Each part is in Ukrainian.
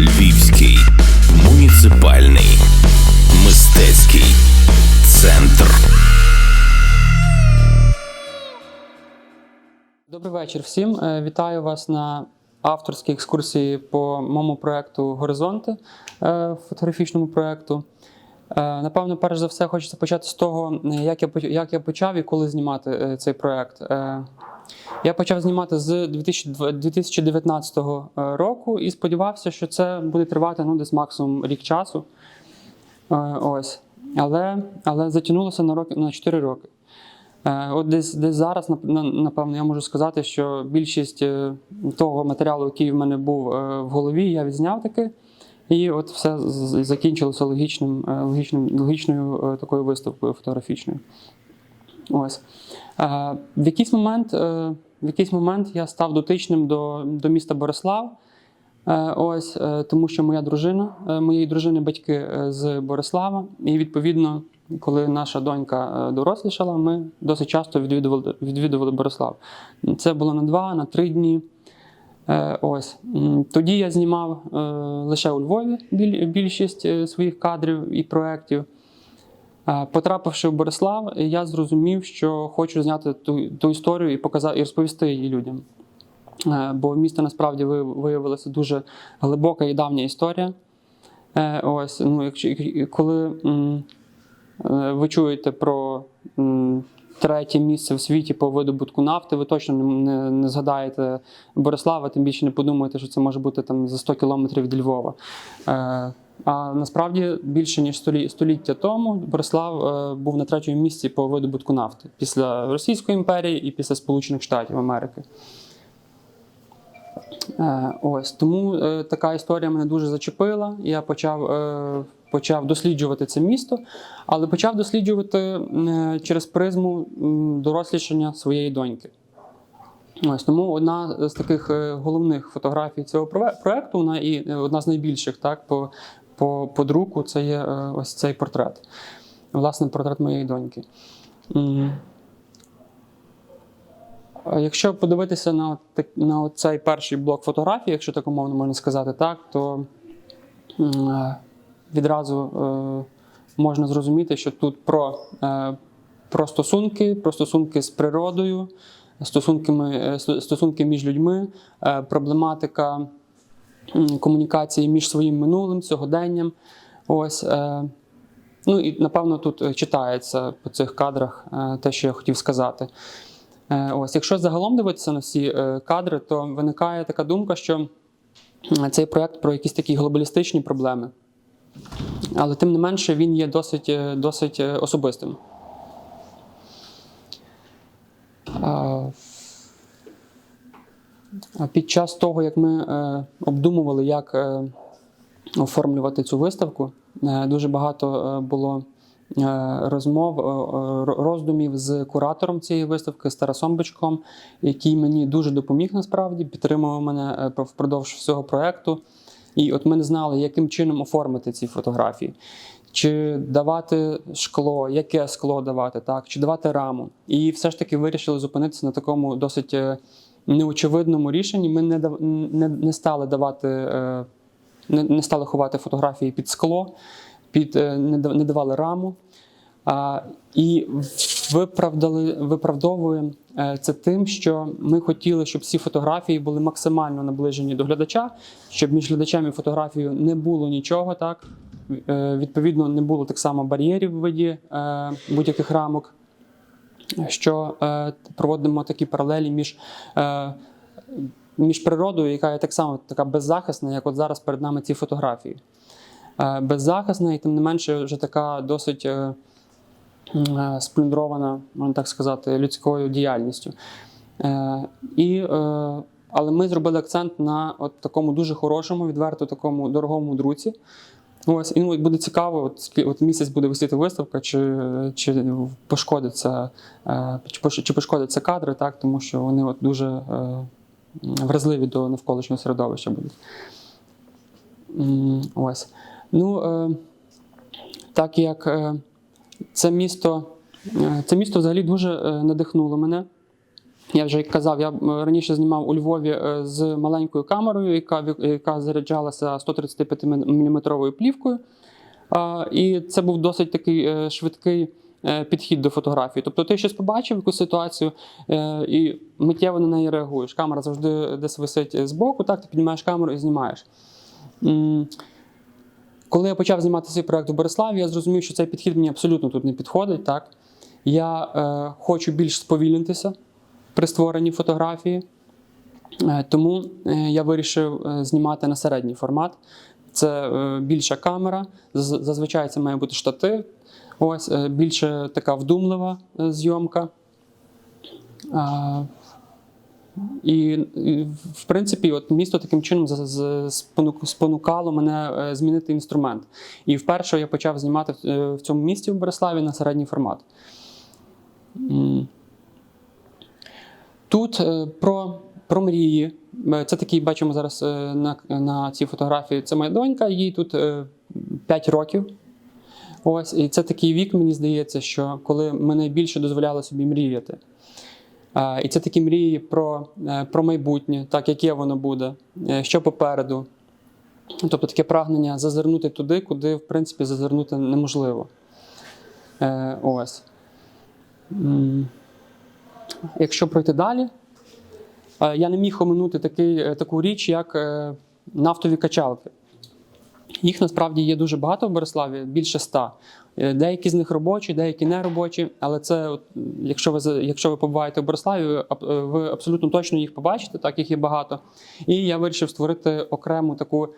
Львівський муніципальний мистецький центр. Добрий вечір всім. Е, Вітаю вас на авторській екскурсії по моєму проекту Горизонти е, фотографічному проекту. Е, Напевно, перш за все, хочеться почати з того, як я, як я почав і коли знімати цей проект. Е, Я почав знімати з 2019 року і сподівався, що це буде тривати ну, десь максимум рік часу. Е, Ось. Але, але затягнулося на, роки, на 4 роки. Е, От десь, десь зараз, напевно, я можу сказати, що більшість е, того матеріалу, який в мене був е, в голові, я відзняв таки. І от все закінчилося логічним, е, логічним, логічною е, такою виставкою фотографічною. Ось. В якийсь момент, е, в якийсь момент я став дотичним до, до міста Борислав. Е, Ось, е, тому що моя дружина, моєї дружини батьки з Борислава, і відповідно, коли наша донька дорослішала, ми досить часто відвідували, відвідували Борислав. Це було на два, на три дні. Ось тоді я знімав лише у Львові біль- більшість своїх кадрів і проєктів. Е, Потрапивши в Борислав, я зрозумів, що хочу зняти ту, ту історію і показати і розповісти її людям. Е, Бо в місті насправді виявилася дуже глибока і давня історія. Е, Ось, ну, якщо, коли ви чуєте про третє місце в світі по видобутку нафти, ви точно не, не згадаєте Борислава, тим більше не подумаєте, що це може бути там за 100 кілометрів від Львова. А насправді більше ніж століття тому Борислав е, був на третьому місці по видобутку нафти після Російської імперії і після Сполучених Штатів Америки. Е, Ось тому е, така історія мене дуже зачепила. Я почав, почав досліджувати це місто, але почав досліджувати через призму дорослішання своєї доньки. Ось тому одна з таких головних фотографій цього проекту, вона і одна з найбільших, так, по, по, по друку, це є е, ось цей портрет. Власне, портрет моєї доньки. Якщо подивитися на, на цей перший блок фотографій, якщо так умовно можна сказати, так, то е, відразу е, можна зрозуміти, що тут про, про стосунки, про стосунки з природою, стосунки між людьми, проблематика комунікації між своїм минулим, сьогоденням. Ось, е, ну і напевно тут е, читається по цих кадрах е, те, що я хотів сказати. Ось, якщо загалом дивитися на всі кадри, то виникає така думка, що цей проект про якісь такі глобалістичні проблеми. Але тим не менше він є досить, досить особистим. Під час того, як ми е, обдумували, як е, оформлювати цю виставку, е, дуже багато було розмов, роздумів з куратором цієї виставки, з Тарасом Бичком, який мені дуже допоміг насправді, підтримував мене впродовж всього проєкту. І от ми не знали, яким чином оформити ці фотографії. Чи давати шкло, яке скло давати, так, чи давати раму. І все ж таки вирішили зупинитися на такому досить неочевидному рішенні. Ми не, не, не стали давати, е, не, не стали ховати фотографії під скло, під, е, не, дав- не давали раму. А, і виправдали, виправдовуємо е, це тим, що ми хотіли, щоб ці фотографії були максимально наближені до глядача, щоб між глядачем і фотографією не було нічого, так відповідно, не було так само бар'єрів в виді будь-яких рамок. Що е, проводимо такі паралелі між, е, між природою, яка є так само така беззахисна, як от зараз перед нами ці фотографії. Е, беззахисна і тим не менше вже така досить е, е, сплюндрована, можна так сказати, людською діяльністю. Е, і, але ми зробили акцент на от такому дуже хорошому, відверто такому дорогому друці. Ось, і ну, буде цікаво, от, от місяць буде висіти виставка, чи, чи пошкодиться, е, чи, чи пошкодяться кадри, так, тому що вони от дуже е, вразливі до навколишнього середовища будуть. Ось. Ну, е, так як це місто, це місто взагалі дуже надихнуло мене. Я вже казав, я раніше знімав у Львові е, з маленькою камерою, яка, яка заряджалася 135 мм плівкою. І це був досить такий е, швидкий е, підхід до фотографії. Тобто ти щось побачив, якусь ситуацію, е, і миттєво на неї реагуєш. Камера завжди десь висить збоку, так, ти піднімаєш камеру і знімаєш. Коли я почав знімати цей проект у Бориславі, я зрозумів, що цей підхід мені абсолютно тут не підходить. Так? Я е, хочу більш сповільнитися при створенні фотографії, е, тому е, я вирішив е, знімати на середній формат. Це більша камера, зазвичай це має бути штатив. Ось більше така вдумлива зйомка. І, в принципі, от місто таким чином спонукало мене змінити інструмент. І вперше я почав знімати в цьому місті в Бориславі на середній формат. Тут е, про, про мрії. Е, Це такий, бачимо зараз е, на, на цій фотографії. Це моя донька, їй тут 5 років. Ось, і це такий вік, мені здається, що коли ми найбільше дозволяли собі мріяти. Е, І це такі мрії про, е, про майбутнє, так яке воно буде, е, що попереду. Тобто таке прагнення зазирнути туди, куди, в принципі, зазирнути неможливо. Е, Ось. Якщо пройти далі, е, я не міг оминути такий, е, таку річ, як е, нафтові качалки. Їх насправді є дуже багато в Бориславі, більше ста. Деякі з них робочі, деякі не робочі, але це, якщо ви, якщо ви побуваєте в Бориславі, ви, аб- ви абсолютно точно їх побачите, так їх є багато. І я вирішив створити окрему таку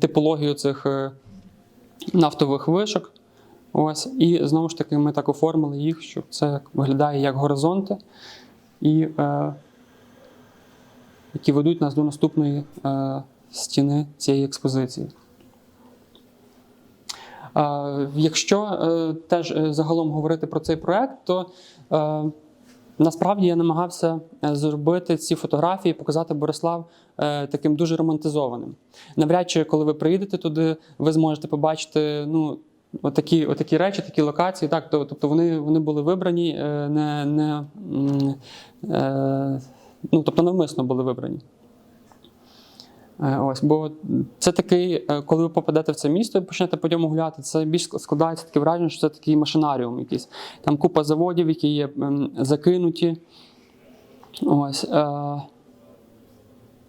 типологію цих нафтових вишок. Ось, і знову ж таки, ми так оформили їх, щоб це виглядає як горизонти, і, е, які ведуть нас до наступної е, стіни цієї експозиції. Е, Якщо е, теж е, загалом говорити про цей проект, то е, насправді я намагався е, зробити ці фотографії, показати Борислав е, таким дуже романтизованим. Навряд чи, коли ви приїдете туди, ви зможете побачити ну, отакі, отакі речі, такі локації. Так, то- тобто вони, вони були вибрані, е, не, не, е, ну, тобто навмисно були вибрані. Е, Ось, бо це такий, коли ви попадете в це місто і почнете по ньому гуляти, це більш складається таке враження, що це такий машинаріум якийсь. Там купа заводів, які є закинуті. Ось.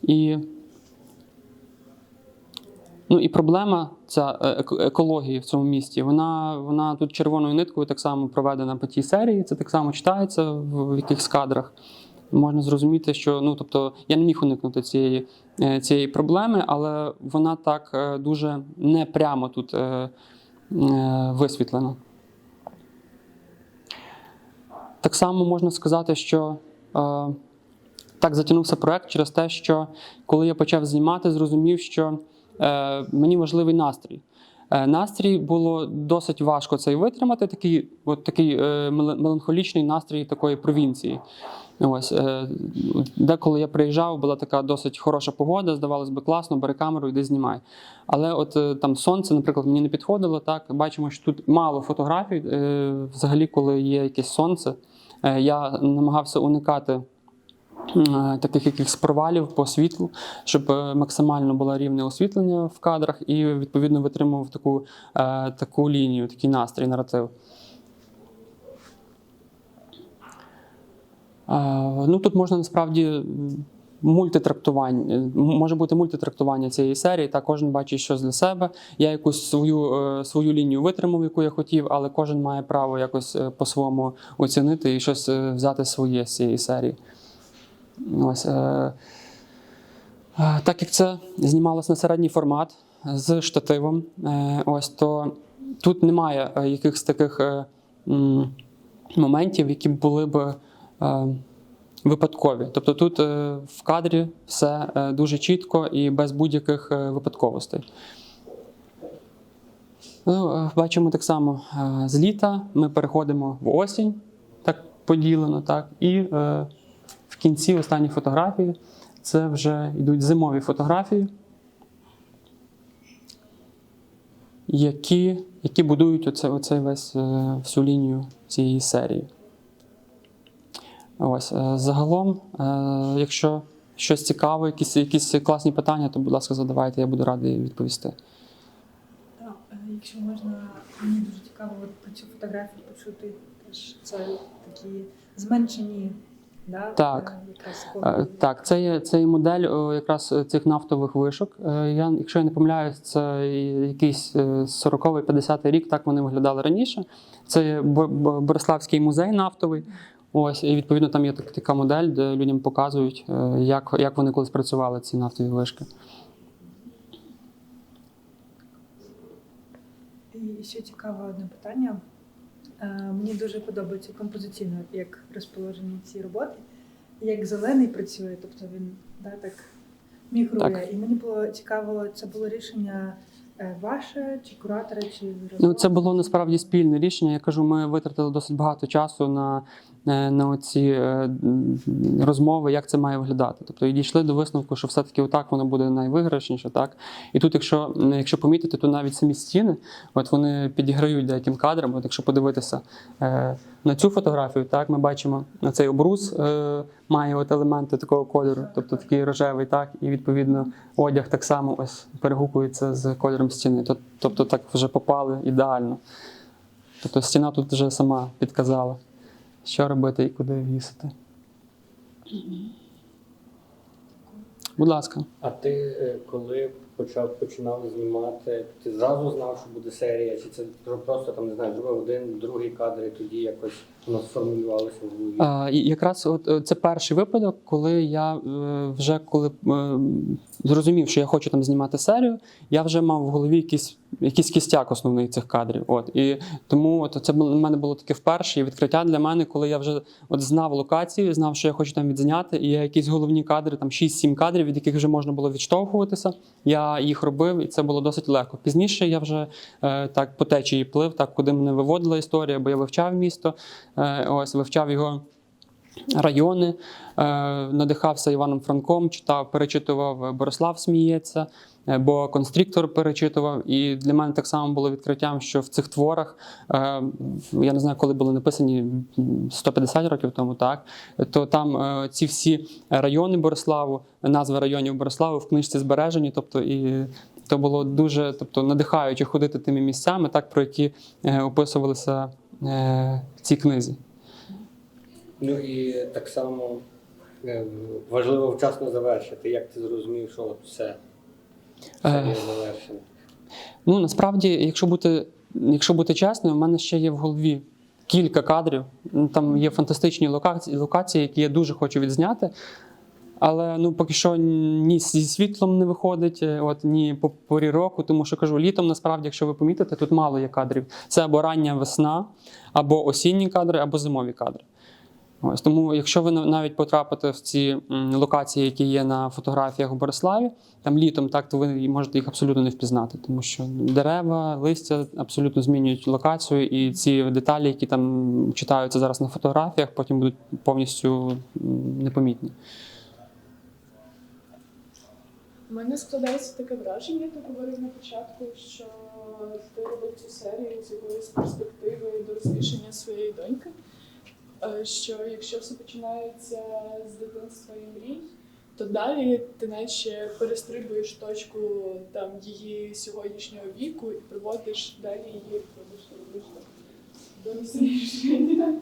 І, ну, і проблема ця е, екології в цьому місті, вона, вона тут червоною ниткою так само проведена по тій серії, це так само читається в, якихось кадрах можна зрозуміти, що ну тобто я не міг уникнути цієї, е, цієї проблеми, але вона так е, дуже непрямо тут е, е, висвітлена. Так само можна сказати, що так затягнувся проект через те, що коли я почав знімати, зрозумів, що мені важливий настрій. Е, Настрій було досить важко цей витримати, такий, от такий е, меланхолічний настрій такої провінції. Ось, е, деколи я приїжджав, була така досить хороша погода, здавалось би, класно, бери камеру, йди знімай. Але от е, там сонце, наприклад, мені не підходило. Так, бачимо, що тут мало фотографій. Е, взагалі, коли є якесь сонце, е, я намагався уникати е, таких якихось провалів по світлу, щоб е, максимально було рівне освітлення в кадрах і відповідно витримував таку, е, таку лінію, такий настрій, наратив. Е, Ну, тут можна насправді мультитрактування, е, може бути мультитрактування цієї серії, та кожен бачить щось для себе. Я якусь свою, е, свою лінію витримав, яку я хотів, але кожен має право якось е, по-своєму оцінити і щось е, взяти своє з цієї серії. Ось, е, е, так як це знімалось на середній формат з штативом, е, ось, то тут немає якихось таких моментів, які були б випадкові. Тобто тут в кадрі все дуже чітко і без будь-яких випадковостей. Ну, бачимо так само з літа ми переходимо в осінь, так поділено, так, і в кінці останні фотографії це вже йдуть зимові фотографії, які, які будують оце, оцей весь, е, всю лінію цієї серії. Ось е, загалом, е, якщо щось цікаве, якісь, якісь класні питання, то, будь ласка, задавайте, я буду радий відповісти. Так, якщо можна, мені дуже цікаво про цю фотографію почути. Це такі зменшені, да, Так. е, Е. Так, це є, це є модель якраз цих нафтових вишок. Е, Я, якщо я не помиляюсь, це якийсь 40-50 рік, так вони виглядали раніше. Це є Бо- Бо- Бориславський музей нафтовий. Ось, і відповідно там є так- така модель, де людям показують, е, як, як вони колись працювали, ці нафтові вишки. І ще цікаве одне питання. Е, Мені дуже подобається композиційно, як розположені ці роботи, як зелений працює, тобто він да, так мігрує. Так. І мені було цікаво, це було рішення е, ваше чи куратора, чи Ну, це було насправді спільне рішення. Я кажу, ми витратили досить багато часу на, на ці розмови, як це має виглядати. Тобто і дійшли до висновку, що все-таки отак воно буде найвиграшніше. Так? І тут, якщо, якщо помітити, то навіть самі стіни, от вони підіграють деяким кадрам. От якщо подивитися е, на цю фотографію, так, ми бачимо цей обрус е, має от елементи такого кольору, тобто такий рожевий, так, і відповідно одяг так само ось перегукується з кольором стіни. Тобто так вже попали ідеально. Тобто стіна тут вже сама підказала, що робити і куди вісити. Будь ласка. А ти е, коли почав починав знімати, ти зразу знав, що буде серія, чи це просто там не знаю, зробив один, другий кадр, і тоді якось воно сформулювалося в голові? А, якраз от е, це перший випадок, коли я е, вже коли е, зрозумів, що я хочу там знімати серію, я вже мав в голові якийсь, якийсь кістяк основний цих кадрів. От і тому от це для мене було таке вперше відкриття для мене, коли я вже от знав локацію, знав, що я хочу там відзняти, і я якісь головні кадри, там 6-7 кадрів, від яких вже можна було відштовхуватися. Я їх робив, і це було досить легко. Пізніше я вже е, так по течії плив, так куди мене виводила історія, бо я вивчав місто, ось вивчав його райони, е, надихався Іваном Франком, читав, перечитував Борислав Сміється, е, бо конструктор перечитував. І для мене так само було відкриттям, що в цих творах, е, я не знаю, коли були написані 150 років тому, так то там е, ці всі райони Бориславу, назви районів Бориславу в книжці збережені. Тобто і то було дуже тобто, надихаюче ходити тими місцями, так про які е, описувалися е, в цій книзі. Ну і так само е, важливо вчасно завершити. Як ти зрозумів, що от все серія завершена? Ну насправді, якщо бути, якщо бути чесним, у мене ще є в голові кілька кадрів. Там є фантастичні локації, локації, які я дуже хочу відзняти. Але ну поки що ні зі світлом не виходить, е, от ні по порі року, тому що кажу, літом насправді, якщо ви помітите, тут мало є кадрів. Це або рання весна, або осінні кадри, або зимові кадри. Ось тому, якщо ви навіть потрапите в ці локації, які є на фотографіях у Бориславі, там літом, так то ви можете їх абсолютно не впізнати, тому що дерева, листя абсолютно змінюють локацію, і ці деталі, які там читаються зараз на фотографіях, потім будуть повністю непомітні. У мене складається таке враження, ти говорив на початку, що ти робив цю серію з якоїсь перспективи до розрішення своєї доньки. Е, Що якщо все починається з дитинства і мрій, то далі ти наче перестрибуєш точку там її сьогоднішнього віку і приводиш далі її до розрішення.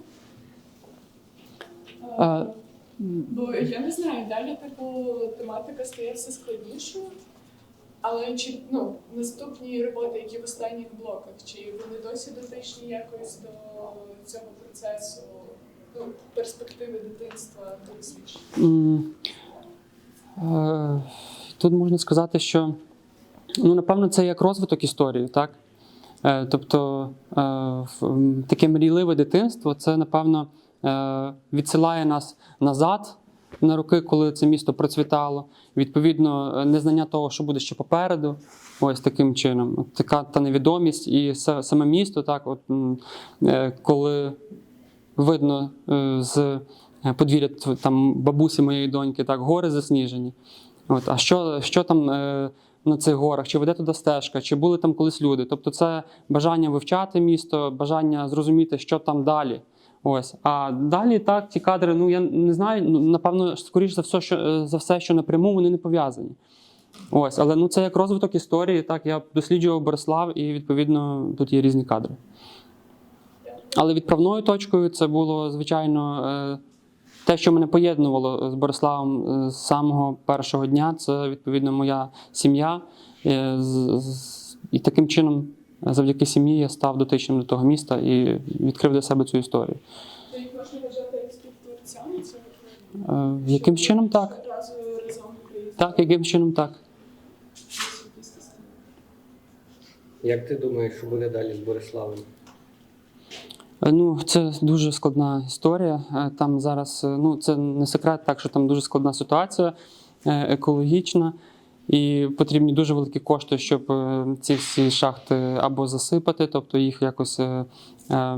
Бо я не знаю, далі типу тематика стає все складнішою. Але чи ну наступні роботи, які в останніх блоках, чи вони досі дотичні якось до цього процесу, ну, перспективи дитинства до дослідження? Е, Тут можна сказати, що ну, напевно, це як розвиток історії, так? Е, Тобто е, таке мрійливе дитинство, це, напевно, відсилає нас назад на роки, коли це місто процвітало. Відповідно, е, незнання того, що буде ще попереду, ось таким чином. Така та невідомість, і саме місто, так, от, е, коли видно е, з е, подвір'я там бабусі моєї доньки, так, гори засніжені. От, а що, що там е, на цих горах? Чи веде туди стежка, чи були там колись люди? Тобто це бажання вивчати місто, бажання зрозуміти, що там далі. Ось. А далі так, ті кадри, ну я не знаю, ну, напевно, скоріш за все, що е, за все, що напряму вони не пов'язані. Ось, але ну це як розвиток історії. Так, я досліджував Борислав, і відповідно тут є різні кадри. Але відправною точкою це було, звичайно, е, те, що мене поєднувало з Бориславом е, з самого першого дня, це відповідно моя сім'я. І таким чином, завдяки сім'ї, я став дотичним до того міста і відкрив для себе цю історію. То їх можна вважати як співтворцями цього Е, Якимсь чином так. Так, якимсь чином так. Як ти думаєш, що буде далі з Бориславом? Е, Ну, це дуже складна історія. Е, Там зараз, ну це не секрет, так що там дуже складна ситуація екологічна, і потрібні дуже великі кошти, щоб е, ці всі шахти або засипати, тобто їх якось е, е,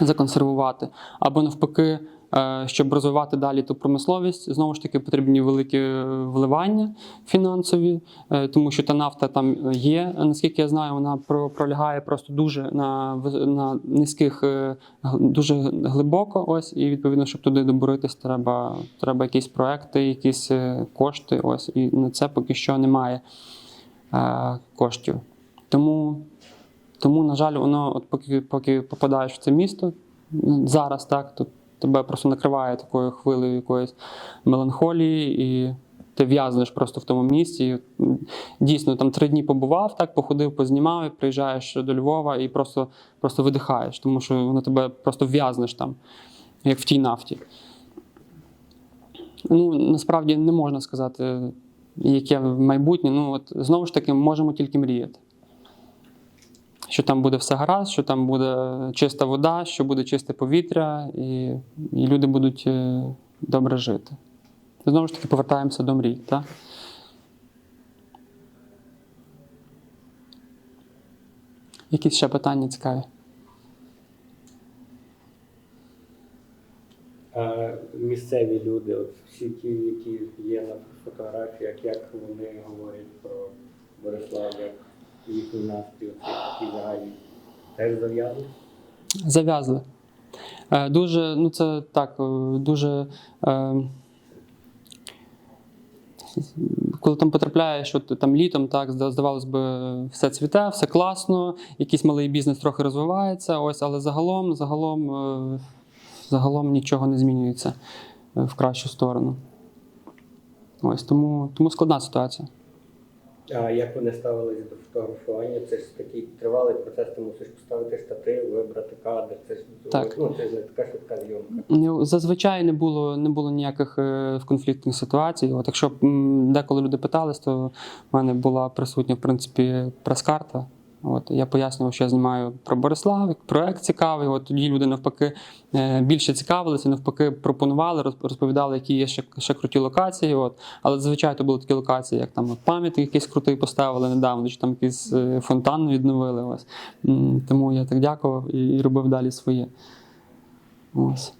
законсервувати, або навпаки. Е, Щоб розвивати далі ту промисловість, знову ж таки потрібні великі вливання фінансові, е, тому що та нафта там є. Наскільки я знаю, вона про- пролягає просто дуже на, на низьких, е, дуже глибоко. Ось, і відповідно, щоб туди добуритись, треба, треба якісь проекти, якісь кошти. Ось, і на це поки що немає коштів. Тому, тому, на жаль, воно, от поки, поки попадаєш в це місто зараз, так, то тебе просто накриває такою хвилею якоїсь меланхолії, і ти в'язнеш просто в тому місці. І, Дійсно, там три дні побував, так, походив, познімав, і приїжджаєш до Львова і просто, просто видихаєш, тому що воно тебе просто в'язнеш там, як в тій нафті. Ну, насправді не можна сказати, яке майбутнє. Ну, от, знову ж таки, можемо тільки мріяти. Що там буде все гаразд, що там буде чиста вода, що буде чисте повітря, і, і люди будуть е, добре жити. Знову ж таки, повертаємося до мрій. Так? Якісь ще питання цікаві? А місцеві люди, всі ті, які є на фотографіях, як вони говорять про їхній настрій, теж зав'язаний? Зав'язли. Е, Дуже, ну це так, е, дуже. Е, коли там потрапляєш, от там літом, так, здавалось би, все цвіте, все класно, якийсь малий бізнес трохи розвивається, ось, але загалом, загалом, загалом нічого не змінюється в кращу сторону. Ось, тому, тому складна ситуація. А як вони ставились до фотографування? Це ж такий тривалий процес, ти мусиш поставити штатив, вибрати кадр. Це ж Так. ну, це ж не така швидка зйомка. Ну, Зазвичай не було, не було ніяких е, конфліктних ситуацій. От якщо деколи люди питались, то в мене була присутня в принципі прес-карта. От я пояснював, що я знімаю про Борислав, проект цікавий. От тоді люди навпаки е, більше цікавилися, навпаки, пропонували, розповідали, які є ще, ще круті локації. От. Але зазвичай то були такі локації, як там пам'ятник якийсь крутий поставили недавно, чи там якийсь е, фонтан відновили. Ось. Тому я так дякував і робив далі своє. Ось.